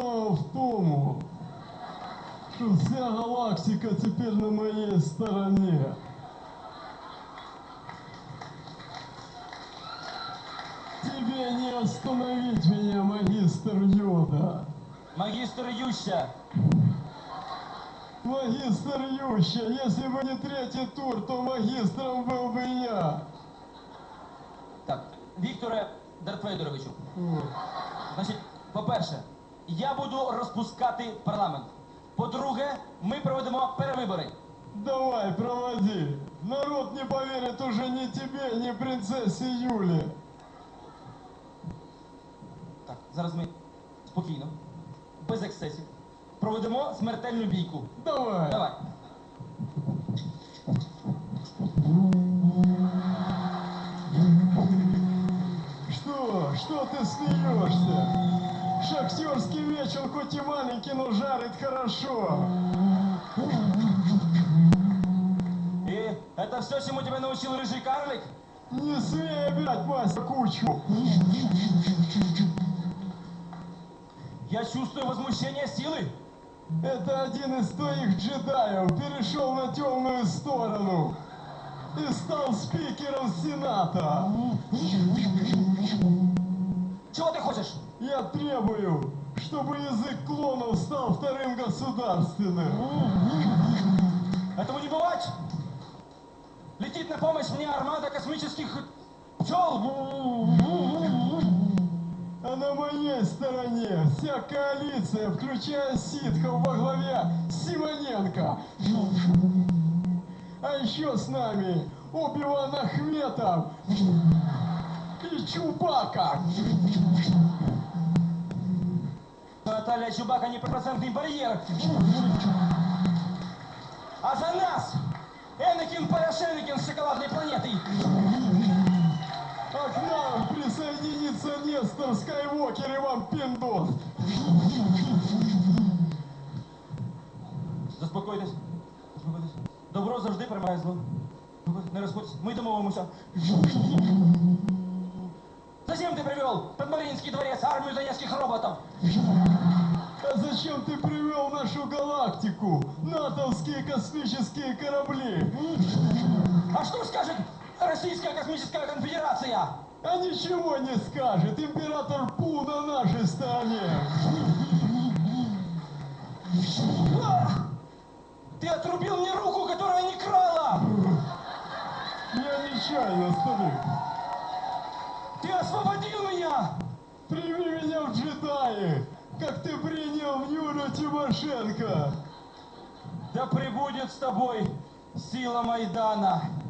тому, что вся галактика теперь на моей стороне. Тебе не остановить меня, магистр Йода. Магістр Юща, Магистр Юща, если бы не третий тур, то магистром был бы я. так, Вікторе Дартвейдоровичу, значить, по-перше, я буду розпускати парламент. По-друге, ми проведемо перевибори. Давай, проводи. Народ не поверит уже ни тебе, ни принцессе Юле. Так, зараз ми спокійно, без ексцесів. Проведемо смертельну бійку. Давай. Давай. Что? Что ты смеешься? Шахтерский он хоть и маленький, но жарит хорошо. І це все, чому тебе навчив рижий карлик? Не смей опять, Вася, кучу. Я чувствую возмущение силы. Это один из твоих джедаев перешел на темную сторону и стал спикером Сената. Чего ты хочешь? Я требую, чтобы язык клонов стал вторым государственным. Этому не бывать! Летит на помощь мне армада космических пчел! А на моей стороне вся коалиция, включая ситхов во главе Симоненко. А еще с нами Оби-Ван Ахметов и Чубака. Наталья Чубака непроцентный барьер. А за нас Энакин Порошенкин с шоколадной планетой. А к нам присоединится Нестор Скайуокер и вам Пиндос. Заспокойтесь. Заспокойтесь. Добро завжди перемагає зло. Не розходьтесь. Ми домовимося. Зачем ты привел Подмаринский дворец армию донецких роботов? Зачем ты привел нашу галактику натовские космические корабли? А что скажет Российская космическая конфедерация? А ничего не скажет, император Пу на нашей стороне. А! Ты отрубил мне руку, которая не крала! Я нечаянно, старик. Ты освободил меня! Прими меня в джедаи, как ты принял Юлю Тимошенко. Да пребудет с тобой сила Майдана!